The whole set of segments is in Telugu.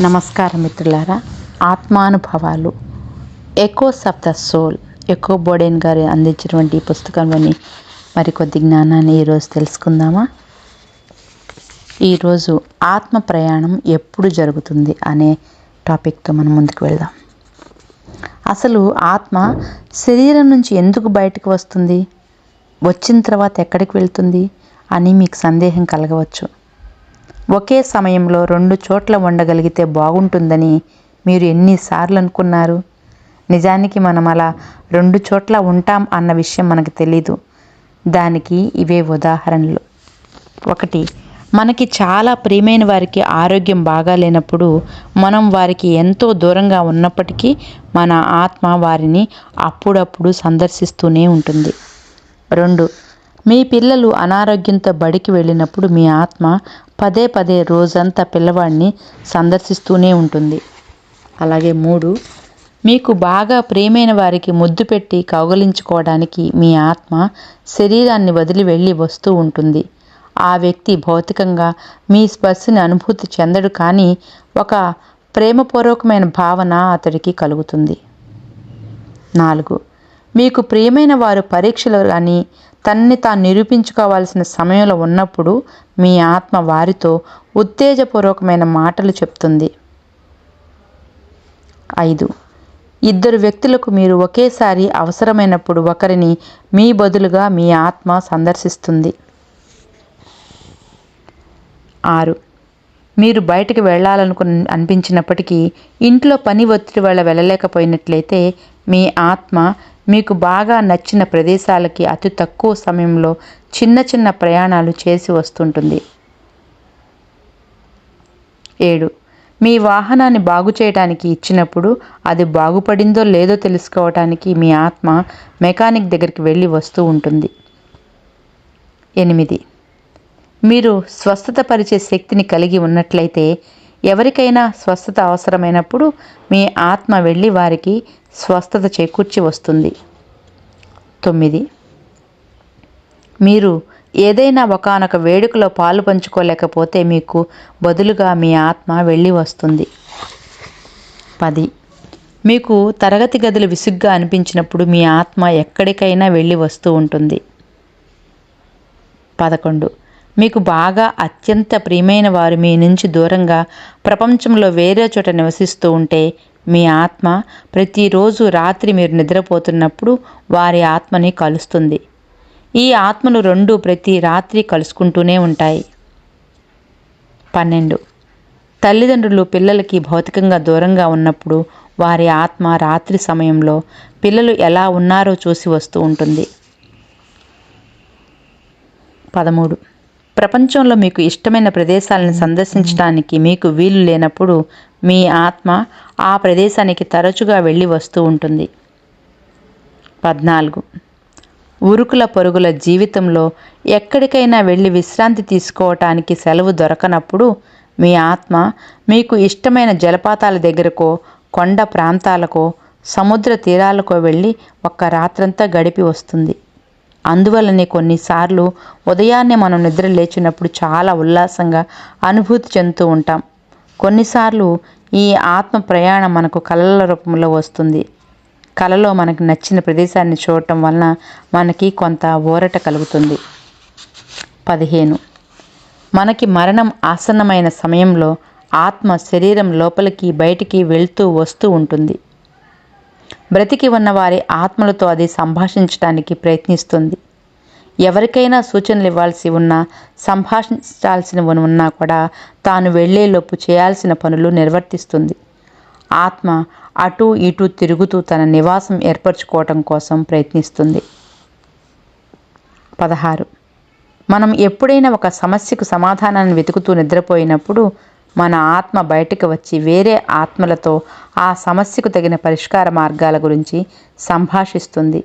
నమస్కారం మిత్రులారా. ఆత్మానుభవాలు. Echoes of the soul. Echo Baden గారు అందించినటువంటి ఈ పుస్తకంలోని మరికొద్ది జ్ఞానాన్ని ఈరోజు తెలుసుకుందామా? ఈరోజు ఆత్మ ప్రయాణం ఎప్పుడు జరుగుతుంది అనే టాపిక్తో మనం ముందుకు వెళ్దాం. అసలు ఆత్మ శరీరం నుంచి ఎందుకు బయటకు వస్తుంది? వచ్చిన తర్వాత ఎక్కడికి వెళ్తుంది? అని మీకు సందేహం కలగవచ్చు. ఒకే సమయంలో రెండు చోట్ల ఉండగలిగితే బాగుంటుందని మీరు ఎన్నిసార్లు అనుకున్నారు నిజానికి మనం అలా రెండు చోట్ల ఉంటాం అన్న విషయం మనకు తెలీదు. దానికి ఇవే ఉదాహరణలు. ఒకటి మనకి చాలా ప్రియమైన వారికి ఆరోగ్యం బాగాలేనప్పుడు మనం వారికి ఎంతో దూరంగా ఉన్నప్పటికీ మన ఆత్మ వారిని అప్పుడప్పుడు సందర్శిస్తూనే ఉంటుంది. రెండు మీ పిల్లలు అనారోగ్యంతో బడికి వెళ్ళినప్పుడు మీ ఆత్మ పదే పదే రోజంతా పిల్లవాడిని సందర్శిస్తూనే ఉంటుంది. అలాగే మూడు మీకు బాగా ప్రియమైన వారికి ముద్దు పెట్టి కౌగలించుకోవడానికి మీ ఆత్మ శరీరాన్ని వదిలి వెళ్ళి వస్తూ ఉంటుంది. ఆ వ్యక్తి భౌతికంగా మీ స్పర్శని అనుభూతి చెందడు కానీ ఒక ప్రేమపూర్వకమైన భావన అతడికి కలుగుతుంది. నాలుగు మీకు ప్రియమైన వారు పరీక్షలు కానీ తన్ని తాను నిరూపించుకోవాల్సిన సమయంలో ఉన్నప్పుడు మీ ఆత్మ వారితో ఉత్తేజపూర్వకమైన మాటలు చెప్తుంది. ఐదు. ఇద్దరు వ్యక్తులకు మీరు ఒకేసారి అవసరమైనప్పుడు ఒకరిని మీ బదులుగా మీ ఆత్మ సందర్శిస్తుంది. ఆరు. మీరు బయటకు వెళ్ళాలనుకు అనిపించినప్పటికీ ఇంట్లో పని ఒత్తిడి వల్ల వెళ్ళలేకపోయినట్లయితే మీ ఆత్మ మీకు బాగా నచ్చిన ప్రదేశాలకి అతి తక్కువ సమయంలో చిన్న చిన్న ప్రయాణాలు చేసి వస్తుంటుంది. ఏడు. మీ వాహనాన్ని బాగు చేయడానికి ఇచ్చినప్పుడు అది బాగుపడిందో లేదో తెలుసుకోవటానికి మీ ఆత్మ మెకానిక్ దగ్గరికి వెళ్ళి వస్తూ ఉంటుంది. ఎనిమిది. మీరు స్వస్థత పరిచే శక్తిని కలిగి ఉన్నట్లయితే ఎవరికైనా స్వస్థత అవసరమైనప్పుడు మీ ఆత్మ వెళ్ళి వారికి స్వస్థత చేకూర్చి వస్తుంది. తొమ్మిది. మీరు ఏదైనా ఒకనొక వేడుకలో పాలు పంచుకోలేకపోతే మీకు బదులుగా మీ ఆత్మ వెళ్ళి వస్తుంది. పది. మీకు తరగతి గదులు విసుగ్గా అనిపించినప్పుడు మీ ఆత్మ ఎక్కడికైనా వెళ్ళి వస్తూ ఉంటుంది. పదకొండు. మీకు బాగా అత్యంత ప్రియమైన వారు మీ నుంచి దూరంగా ప్రపంచంలో వేరే చోట నివసిస్తూ ఉంటే మీ ఆత్మ ప్రతిరోజు రాత్రి మీరు నిద్రపోతున్నప్పుడు వారి ఆత్మని కలుస్తుంది. ఈ ఆత్మలు రెండు ప్రతి రాత్రి కలుసుకుంటూనే ఉంటాయి. పన్నెండు. తల్లిదండ్రులు పిల్లలకి భౌతికంగా దూరంగా ఉన్నప్పుడు వారి ఆత్మ రాత్రి సమయంలో పిల్లలు ఎలా ఉన్నారో చూసి వస్తూ ఉంటుంది. పదమూడు. ప్రపంచంలో మీకు ఇష్టమైన ప్రదేశాలను సందర్శించడానికి మీకు వీలు లేనప్పుడు మీ ఆత్మ ఆ ప్రదేశానికి తరచుగా వెళ్ళి వస్తూ ఉంటుంది. పద్నాలుగు. ఉరుకుల పరుగుల జీవితంలో ఎక్కడికైనా వెళ్ళి విశ్రాంతి తీసుకోవటానికి సెలవు దొరకనప్పుడు మీ ఆత్మ మీకు ఇష్టమైన జలపాతాల దగ్గరకో కొండ ప్రాంతాలకో సముద్ర తీరాలకో వెళ్ళి ఒక్క రాత్రంతా గడిపి వస్తుంది. అందువల్లనే కొన్నిసార్లు ఉదయాన్నే మనం నిద్ర లేచినప్పుడు చాలా ఉల్లాసంగా అనుభూతి చెందుతూ ఉంటాం. కొన్నిసార్లు ఈ ఆత్మ ప్రయాణం మనకు కళల రూపంలో వస్తుంది. కళలో మనకు నచ్చిన ప్రదేశాన్ని చూడటం వలన మనకి కొంత ఊరట కలుగుతుంది. పదిహేను. మనకి మరణం ఆసన్నమైన సమయంలో ఆత్మ శరీరం లోపలికి బయటికి వెళ్తూ వస్తూ ఉంటుంది. బ్రతికి ఉన్న వారి ఆత్మలతో అది సంభాషించడానికి ప్రయత్నిస్తుంది. ఎవరికైనా సూచనలు ఇవ్వాల్సి ఉన్నా సంభాషించాల్సిన ఉన్నా కూడా తాను వెళ్ళేలోపు చేయాల్సిన పనులు నిర్వర్తిస్తుంది. ఆత్మ అటు ఇటు తిరుగుతూ తన నివాసం ఏర్పరచుకోవటం కోసం ప్రయత్నిస్తుంది. పదహారు. మనం ఎప్పుడైనా ఒక సమస్యకు సమాధానాన్ని వెతుకుతూ నిద్రపోయినప్పుడు మన ఆత్మ బయటకు వచ్చి వేరే ఆత్మలతో ఆ సమస్యకు తగిన పరిష్కార మార్గాల గురించి సంభాషిస్తుంది.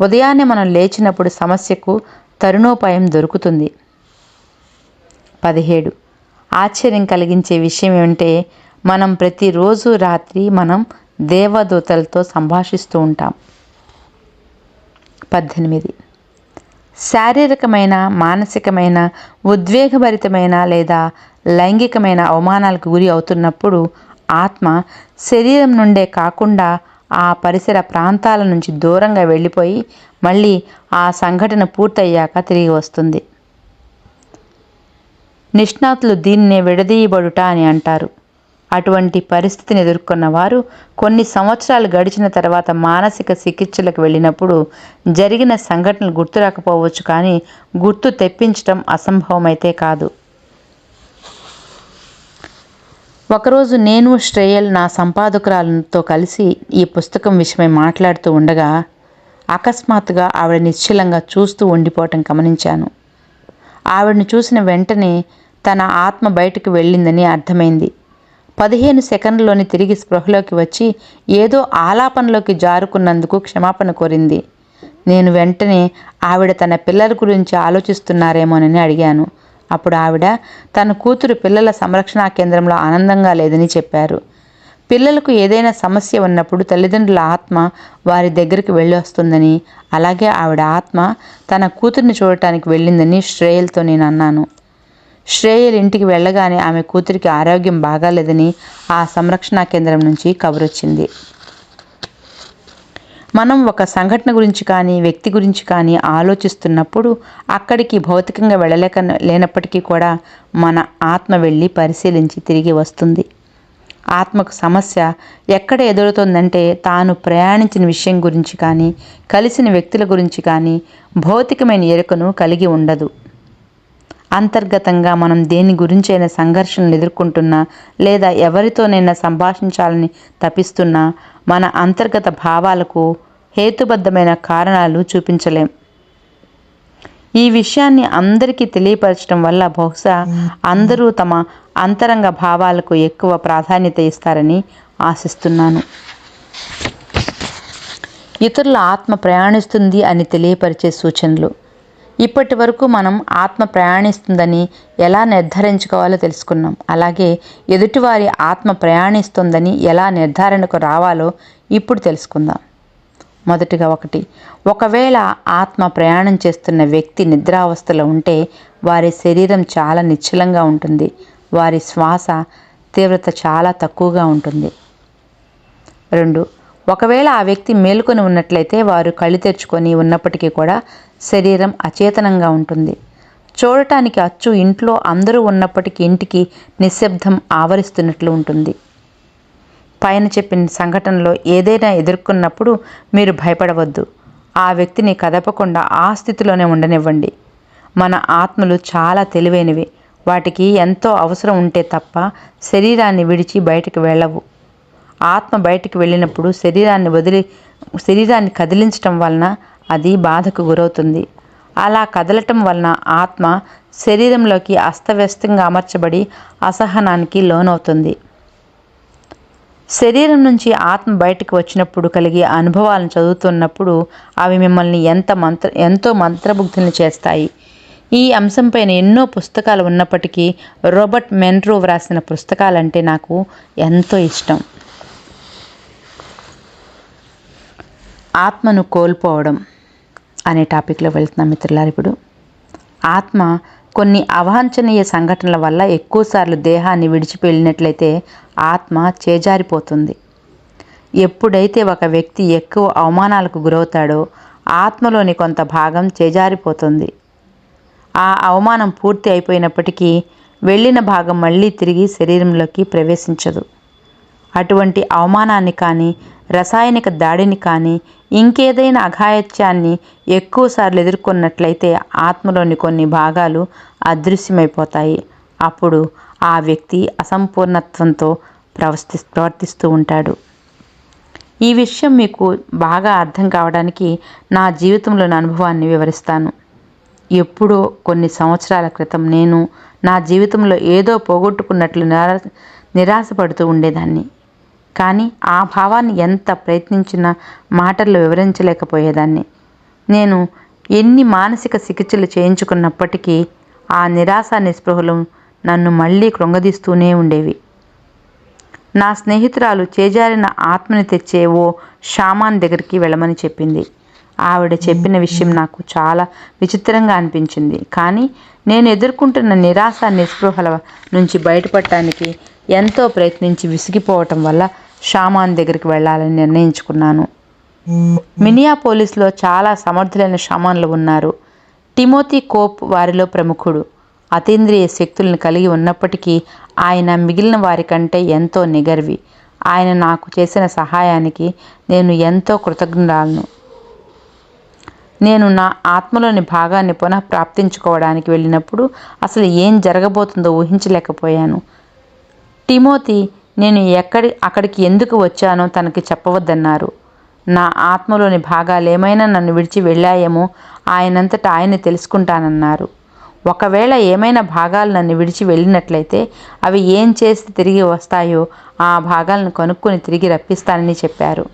ఉదయాన్నే మనం లేచినప్పుడు సమస్యకు తరుణోపాయం దొరుకుతుంది. పదిహేడు. ఆశ్చర్యం కలిగించే విషయం ఏమంటే మనం ప్రతిరోజు రాత్రి మనం దేవదూతలతో సంభాషిస్తూ ఉంటాం. పద్దెనిమిది. శారీరకమైన మానసికమైన ఉద్వేగభరితమైన లేదా లైంగికమైన అవమానాలకు గురి అవుతున్నప్పుడు ఆత్మ శరీరం నుండే కాకుండా ఆ పరిసర ప్రాంతాల నుంచి దూరంగా వెళ్ళిపోయి మళ్ళీ ఆ సంఘటన పూర్తయ్యాక తిరిగి వస్తుంది. నిష్ణాతులు దీన్నే విడదీయబడుట అని అంటారు. అటువంటి పరిస్థితిని ఎదుర్కొన్న వారు కొన్ని సంవత్సరాలు గడిచిన తర్వాత మానసిక చికిత్సలకు వెళ్ళినప్పుడు జరిగిన సంఘటనలు గుర్తు రాకపోవచ్చు కానీ గుర్తు తెప్పించడం అసంభవమైతే కాదు. ఒకరోజు నేను శ్రేయల్ నా సంపాదకురాలతో కలిసి ఈ పుస్తకం విషయమై మాట్లాడుతూ ఉండగా అకస్మాత్తుగా ఆవిడ నిశ్చలంగా చూస్తూ ఉండిపోవటం గమనించాను. ఆవిడని చూసిన వెంటనే తన ఆత్మ బయటకు వెళ్ళిందని అర్థమైంది. పదిహేను సెకండ్లోని తిరిగి స్పృహలోకి వచ్చి ఏదో ఆలాపనలోకి జారుకున్నందుకు క్షమాపణ కోరింది. నేను వెంటనే ఆవిడ తన పిల్లల గురించి ఆలోచిస్తున్నారేమోనని అడిగాను. అప్పుడు ఆవిడ తన కూతురు పిల్లల సంరక్షణా కేంద్రంలో ఆనందంగా లేదని చెప్పారు. పిల్లలకు ఏదైనా సమస్య ఉన్నప్పుడు తల్లిదండ్రుల ఆత్మ వారి దగ్గరికి వెళ్ళి వస్తుందని అలాగే ఆవిడ ఆత్మ తన కూతుర్ని చూడటానికి వెళ్ళిందని శ్రేయల్తో నేను అన్నాను. శ్రేయల్ ఇంటికి వెళ్ళగానే ఆమె కూతురికి ఆరోగ్యం బాగాలేదని ఆ సంరక్షణ కేంద్రం నుంచి కబురొచ్చింది. మనం ఒక సంఘటన గురించి కానీ వ్యక్తి గురించి కానీ ఆలోచిస్తున్నప్పుడు అక్కడికి భౌతికంగా వెళ్ళలేక లేనప్పటికీ కూడా మన ఆత్మ వెళ్ళి పరిశీలించి తిరిగి వస్తుంది. ఆత్మకు సమస్య ఎక్కడ ఎదురుతుందంటే తాను ప్రయాణించిన విషయం గురించి కానీ కలిసిన వ్యక్తుల గురించి కానీ భౌతికమైన ఎరుకను కలిగి ఉండదు. అంతర్గతంగా మనం దేని గురించైనా సంఘర్షణలు ఎదుర్కొంటున్నా లేదా ఎవరితోనైనా సంభాషించాలని తపిస్తున్నా మన అంతర్గత భావాలకు హేతుబద్ధమైన కారణాలు చూపించలేం. ఈ విషయాన్ని అందరికీ తెలియపరచడం వల్ల బహుశా అందరూ తమ అంతరంగ భావాలకు ఎక్కువ ప్రాధాన్యత ఇస్తారని ఆశిస్తున్నాను. ఇతరుల ఆత్మ ప్రయాణిస్తుంది అని తెలియపరిచే సూచనలు. ఇప్పటి వరకు మనం ఆత్మ ప్రయాణిస్తుందని ఎలా నిర్ధారించుకోవాలో తెలుసుకున్నాం. అలాగే ఎదుటివారి ఆత్మ ప్రయాణిస్తుందని ఎలా నిర్ధారణకు రావాలో ఇప్పుడు తెలుసుకుందాం. మొదటిగా ఒకటి ఒకవేళ ఆత్మ ప్రయాణం చేస్తున్న వ్యక్తి నిద్రావస్థలో ఉంటే వారి శరీరం చాలా నిశ్చలంగా ఉంటుంది. వారి శ్వాస తీవ్రత చాలా తక్కువగా ఉంటుంది. రెండు ఒకవేళ ఆ వ్యక్తి మేలుకొని ఉన్నట్లయితే వారు కళ్ళు తెరుచుకొని ఉన్నప్పటికీ కూడా శరీరం అచేతనంగా ఉంటుంది. చూడటానికి అచ్చు ఇంట్లో అందరూ ఉన్నప్పటికీ ఇంటికి నిశ్శబ్దం ఆవరిస్తున్నట్లు ఉంటుంది. పైన చెప్పిన సంఘటనలో ఏదైనా ఎదుర్కొన్నప్పుడు మీరు భయపడవద్దు. ఆ వ్యక్తిని కదపకుండా ఆ స్థితిలోనే ఉండనివ్వండి. మన ఆత్మలు చాలా తెలివైనవి. వాటికి ఎంతో అవసరం ఉంటే తప్ప శరీరాన్ని విడిచి బయటకు వెళ్ళవు. ఆత్మ బయటికి వెళ్ళినప్పుడు శరీరాన్ని వదిలి శరీరాన్ని కదిలించటం వలన అది బాధకు గురవుతుంది. అలా కదలటం వలన ఆత్మ శరీరంలోకి అస్తవ్యస్తంగా అమర్చబడి అసహనానికి లోనవుతుంది. శరీరం నుంచి ఆత్మ బయటకు వచ్చినప్పుడు కలిగే అనుభవాలను చదువుతున్నప్పుడు అవి మిమ్మల్ని ఎంత మంత్ర ఎంతో మంత్రముగ్ధుల్ని చేస్తాయి. ఈ అంశంపైన ఎన్నో పుస్తకాలు ఉన్నప్పటికీ రోబర్ట్ మెన్రో వ్రాసిన పుస్తకాలంటే నాకు ఎంతో ఇష్టం. ఆత్మను కోల్పోవడం అనే టాపిక్లో వెళ్తున్నాం మిత్రులారు ఇప్పుడు. ఆత్మ కొన్ని అవాంఛనీయ సంఘటనల వల్ల ఎక్కువసార్లు దేహాన్ని విడిచిపెళ్ళినట్లయితే ఆత్మ చేజారిపోతుంది. ఎప్పుడైతే ఒక వ్యక్తి ఎక్కువ అవమానాలకు గురవుతాడో ఆత్మలోని కొంత భాగం చేజారిపోతుంది. ఆ అవమానం పూర్తి అయిపోయినప్పటికీ వెళ్ళిన భాగం మళ్ళీ తిరిగి శరీరంలోకి ప్రవేశించదు. అటువంటి అవమానాన్ని కానీ రసాయనిక దాడిని కానీ ఇంకేదైనా అఘాయత్యాన్ని ఎక్కువసార్లు ఎదుర్కొన్నట్లయితే ఆత్మలోని కొన్ని భాగాలు అదృశ్యమైపోతాయి. అప్పుడు ఆ వ్యక్తి అసంపూర్ణత్వంతో ప్రవర్తి ప్రవర్తిస్తూ ఉంటాడు. ఈ విషయం మీకు బాగా అర్థం కావడానికి నా జీవితంలోని అనుభవాన్ని వివరిస్తాను. ఎప్పుడో కొన్ని సంవత్సరాల క్రితం నేను నా జీవితంలో ఏదో పోగొట్టుకున్నట్లు నిరా నిరాశపడుతూ ఉండేదాన్ని. కానీ ఆ భావాన్ని ఎంత ప్రయత్నించినా మాటల్లో వివరించలేకపోయేదాన్ని. నేను ఎన్ని మానసిక చికిత్సలు చేయించుకున్నప్పటికీ ఆ నిరాశ నిస్పృహలు నన్ను మళ్ళీ కృంగదీస్తూనే ఉండేవి. నా స్నేహితురాలు చేజారిన ఆత్మని తెచ్చే ఓ షామాన్ దగ్గరికి వెళ్ళమని చెప్పింది. ఆవిడ చెప్పిన విషయం నాకు చాలా విచిత్రంగా అనిపించింది. కానీ నేను ఎదుర్కొంటున్న నిరాశ నిస్పృహల నుంచి బయటపడటానికి ఎంతో ప్రయత్నించి విసిగిపోవటం వల్ల షామాన్ దగ్గరికి వెళ్ళాలని నిర్ణయించుకున్నాను. మినియాపోలిస్లో చాలా సమర్థులైన షామాన్లు ఉన్నారు. టిమోతి కోప్ వారిలో ప్రముఖుడు. అతీంద్రియ శక్తులను కలిగి ఉన్నప్పటికీ ఆయన మిగిలిన వారికంటే ఎంతో నిగర్వి. ఆయన నాకు చేసిన సహాయానికి నేను ఎంతో కృతజ్ఞురాలను. నేను నా ఆత్మలోని భాగాన్ని పునః ప్రాప్తించుకోవడానికి వెళ్ళినప్పుడు అసలు ఏం జరగబోతుందో ఊహించలేకపోయాను. టిమోతి నేను ఎక్కడి అక్కడికి ఎందుకు వచ్చానో తనకి చెప్పవద్దన్నారు. నా ఆత్మలోని భాగాలు ఏమైనా నన్ను విడిచి వెళ్ళాయేమో ఆయనంతటా ఆయన తెలుసుకుంటానన్నారు. ఒకవేళ ఏమైనా భాగాలు నన్ను విడిచి వెళ్ళినట్లయితే అవి ఏం చేసి తిరిగి వస్తాయో ఆ భాగాలను కనుక్కొని తిరిగి రప్పిస్తానని చెప్పారు.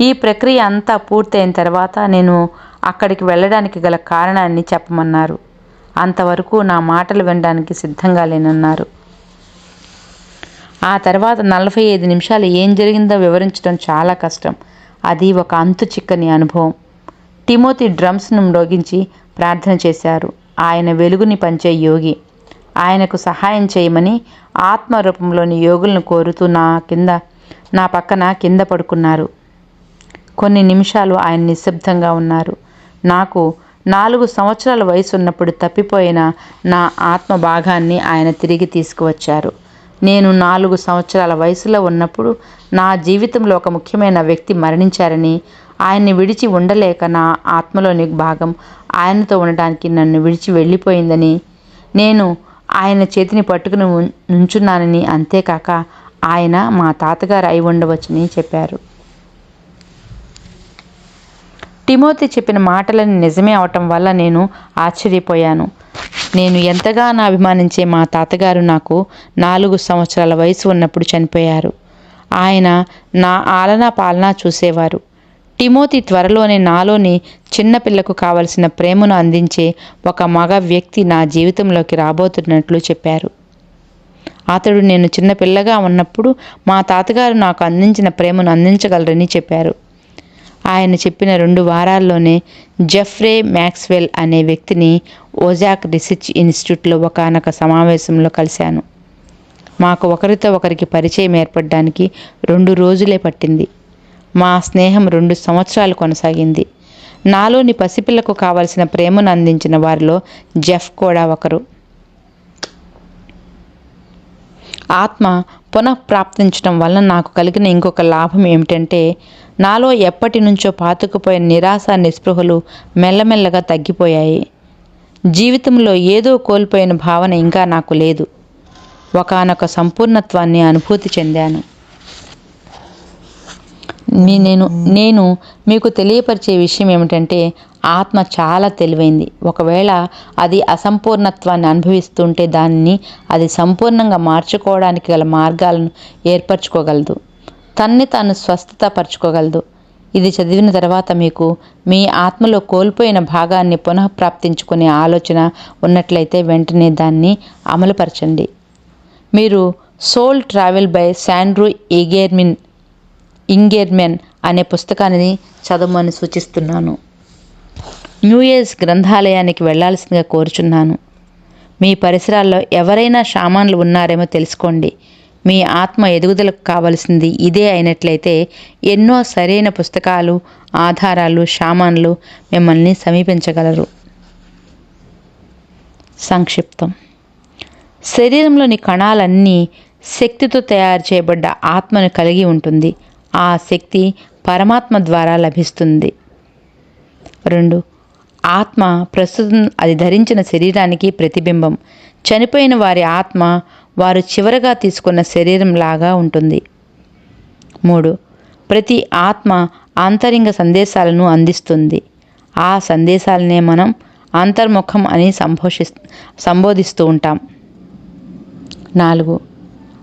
ఈ ప్రక్రియ అంతా పూర్తయిన తర్వాత నేను అక్కడికి వెళ్ళడానికి గల కారణాన్ని చెప్పమన్నారు. అంతవరకు నా మాటలు వినడానికి సిద్ధంగా లేనన్నారు. ఆ తర్వాత నలభై ఐదు నిమిషాలు ఏం జరిగిందో వివరించడం చాలా కష్టం. అది ఒక అంతు చిక్కని అనుభవం. టిమోతి డ్రమ్స్ను మ్రోగించి ప్రార్థన చేశారు. ఆయన వెలుగుని పంచే యోగి. ఆయనకు సహాయం చేయమని ఆత్మ రూపంలోని యోగులను కోరుతూ నా కింద నా పక్కన కింద పడుకున్నారు. కొన్ని నిమిషాలు ఆయన నిశ్శబ్దంగా ఉన్నారు. నాకు నాలుగు సంవత్సరాల వయసు ఉన్నప్పుడు తప్పిపోయిన నా ఆత్మ భాగాన్ని ఆయన తిరిగి తీసుకువచ్చారు. నేను నాలుగు సంవత్సరాల వయసులో ఉన్నప్పుడు నా జీవితంలో ఒక ముఖ్యమైన వ్యక్తి మరణించారని ఆయన్ని విడిచి ఉండలేక నా ఆత్మలోని భాగం ఆయనతో ఉండటానికి నన్ను విడిచి వెళ్ళిపోయిందని నేను ఆయన చేతిని పట్టుకుని నుంచున్నానని అంతేకాక ఆయన మా తాతగారు అయి ఉండవచ్చని చెప్పారు. టిమోతి చెప్పిన మాటలని నిజమే అవటం వల్ల నేను ఆశ్చర్యపోయాను. నేను ఎంతగానో అభిమానించే మా తాతగారు నాకు నాలుగు సంవత్సరాల వయసు ఉన్నప్పుడు చనిపోయారు. ఆయన నా ఆలనా పాలనా చూసేవారు. టిమోతి త్వరలోనే నాలోని చిన్నపిల్లకు కావలసిన ప్రేమను అందించే ఒక మగ వ్యక్తి నా జీవితంలోకి రాబోతున్నట్లు చెప్పారు. అతడు నేను చిన్నపిల్లగా ఉన్నప్పుడు మా తాతగారు నాకు అందించిన ప్రేమను అందించగలరని చెప్పారు. ఆయన చెప్పిన రెండు వారాల్లోనే జెఫ్రే మ్యాక్స్వెల్ అనే వ్యక్తిని ఓజాక్ రీసెర్చ్ ఇన్స్టిట్యూట్లో ఒకనొక సమావేశంలో కలిశాను. మాకు ఒకరితో ఒకరికి పరిచయం ఏర్పడడానికి రెండు రోజులే పట్టింది. మా స్నేహం రెండు సంవత్సరాలు కొనసాగింది. నాలోని పసిపిల్లకు కావలసిన ప్రేమను అందించిన వారిలో జెఫ్ కూడా ఒకరు. ఆత్మ పునఃప్రాప్తించడం వలన నాకు కలిగిన ఇంకొక లాభం ఏమిటంటే నాలో ఎప్పటి నుంచో పాతుకుపోయిన నిరాశ నిస్పృహలు మెల్లమెల్లగా తగ్గిపోయాయి. జీవితంలో ఏదో కోల్పోయిన భావన ఇంకా నాకు లేదు. ఒకానొక సంపూర్ణత్వాన్ని అనుభూతి చెందాను. నేను నేను మీకు తెలియపరిచే విషయం ఏమిటంటే ఆత్మ చాలా తెలివైంది. ఒకవేళ అది అసంపూర్ణత్వాన్ని అనుభవిస్తుంటే దానిని అది సంపూర్ణంగా మార్చుకోవడానికి గల మార్గాలను ఏర్పరచుకోగలదు. తన్ని తాను స్వస్థత పరచుకోగలదు ఇది చదివిన తర్వాత మీకు మీ ఆత్మలో కోల్పోయిన భాగాన్ని పునఃప్రాప్తించుకునే ఆలోచన ఉన్నట్లయితే వెంటనే దాన్ని అమలుపరచండి. మీరు సోల్ ట్రావెల్ బై శాండ్రూ ఇగేర్మిన్ ఇంగేర్మెన్ అనే పుస్తకాన్ని చదవమని సూచిస్తున్నాను. న్యూ ఇయర్స్ గ్రంథాలయానికి వెళ్ళాల్సిందిగా కోరుచున్నాను. మీ పరిసరాల్లో ఎవరైనా షామాన్లు ఉన్నారేమో తెలుసుకోండి. మీ ఆత్మ ఎదుగుదలకు కావలసింది ఇదే అయినట్లయితే ఎన్నో సరైన పుస్తకాలు ఆధారాలు షామాన్లు మిమ్మల్ని సమీపించగలరు. సంక్షిప్తం. శరీరంలోని కణాలన్నీ శక్తితో తయారు చేయబడ్డ ఆత్మను కలిగి ఉంటుంది. ఆ శక్తి పరమాత్మ ద్వారా లభిస్తుంది. రెండు ఆత్మ ప్రస్తుతం అది ధరించిన శరీరానికి ప్రతిబింబం. చనిపోయిన వారి ఆత్మ వారు చివరగా తీసుకున్న శరీరం లాగా ఉంటుంది. మూడు. ప్రతి ఆత్మ ఆంతరింగ సందేశాలను అందిస్తుంది. ఆ సందేశాలనే మనం అంతర్ముఖం అని సంభోషి సంబోధిస్తూ ఉంటాం. నాలుగు.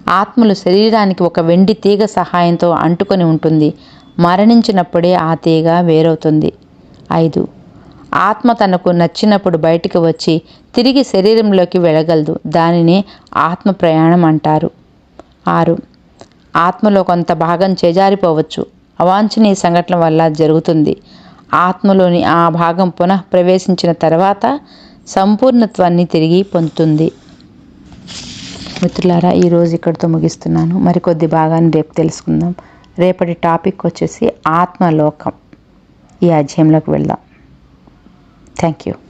ఆత్మలు శరీరానికి ఒక వెండి తీగ సహాయంతో అంటుకొని ఉంటుంది. మరణించినప్పుడే ఆ తీగ వేరవుతుంది. ఐదు. ఆత్మ తనకు నచ్చినప్పుడు బయటికి వచ్చి తిరిగి శరీరంలోకి వెళ్ళగలదు. దానిని ఆత్మ ప్రయాణం అంటారు. ఆరు. ఆత్మలో కొంత భాగం చేజారిపోవచ్చు. అవాంఛనీయ సంఘటన వల్ల జరుగుతుంది. ఆత్మలోని ఆ భాగం పునః ప్రవేశించిన తర్వాత సంపూర్ణత్వాన్ని తిరిగి పొందుతుంది. మిత్రులారా ఈరోజు ఇక్కడితో ముగిస్తున్నాను. మరికొద్ది భాగాన్ని రేపు తెలుసుకుందాం. రేపటి టాపిక్ వచ్చేసి ఆత్మలోకం. ఈ అధ్యాయంలోకి వెళ్దాం. Thank you.